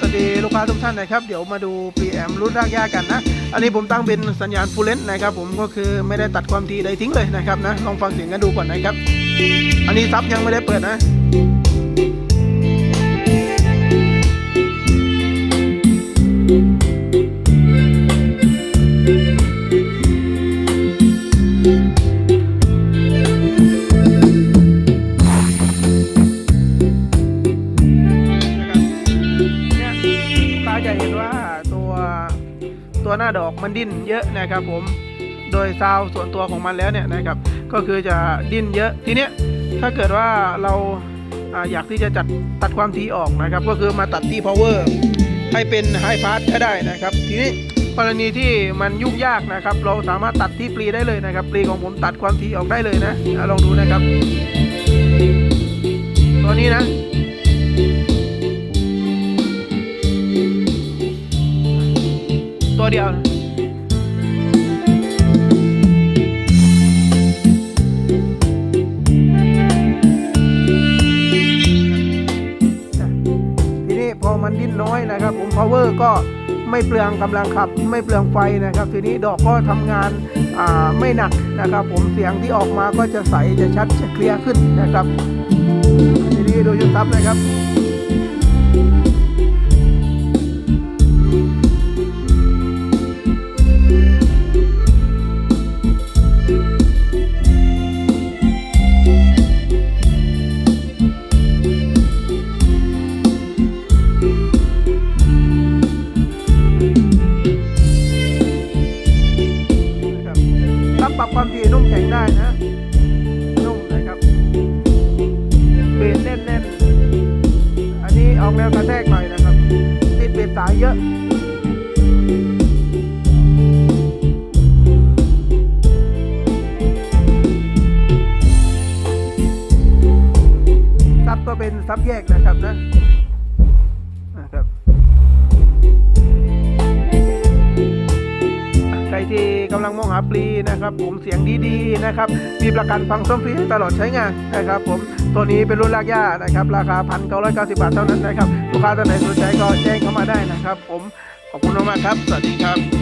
สวัสดีลูกค้าทุกท่านนะครับ เดี๋ยวมาดู PM รุ่นรากหญ้ากันนะ อันนี้ผมตั้งเป็นสัญญาณฟูลเลนนะครับผมก็คือไม่ได้ตัดความถี่ใดทิ้งเลยนะครับนะ ลองฟังเสียงกันดูก่อนนะครับ อันนี้ซับยังไม่ได้เปิดนะ ตัวหน้าดอกมันดิ้นเยอะนะครับผมโดยซาวส่วนตัวของมันแล้วเนี่ยนะครับก็คือจะดิ้นเยอะทีเนี้ยถ้าเกิดว่าเราอยากที่จะจัดตัดความถี่ออกนะครับ ก็คือมาตัดที่ power ให้เป็นไฮพาสก็ได้นะครับ ทีนี้กรณีที่มันยุ่งยากนะครับ เราสามารถตัดที่ปลีได้เลยนะครับปลีของผมตัดความถี่ออกได้เลยนะลองดูนะครับตัวนี้นะ ตัวเดียวนะทีนี้พอมันดิ้นน้อยนะครับ ผม power ก็ไม่เปลืองกำลังขับ ไม่เปลืองไฟนะครับ ทีนี้ดอกก็ทำงานาไม่หนักนะครับ ผมเสียงที่ออกมาก็จะใสจะชัดจะเคลียร์ขึ้นนะครับ ทีนี้ดูยูทับนะครับนะครับ อันนี้อกแนวกระแทกหน่อยนะครับ ติดเบสสายเยอะซับก็เป็นซับแยกนะครับนะ ที่กำลังมองหาปลีนะครับผมเสียงดีๆนะครับมีประกันฟังซ่อมฟรีตลอดใช้งานนะครับผมตัวนี้เป็นรุ่นลากย่านะครับราคาพันเก้าร้อยเก้าสิบบาทเท่านั้นนะครับลูกค้าท่านไหนสนใจก็แจ้งเข้ามาได้นะครับ ผมขอบคุณมากครับ สวัสดีครับ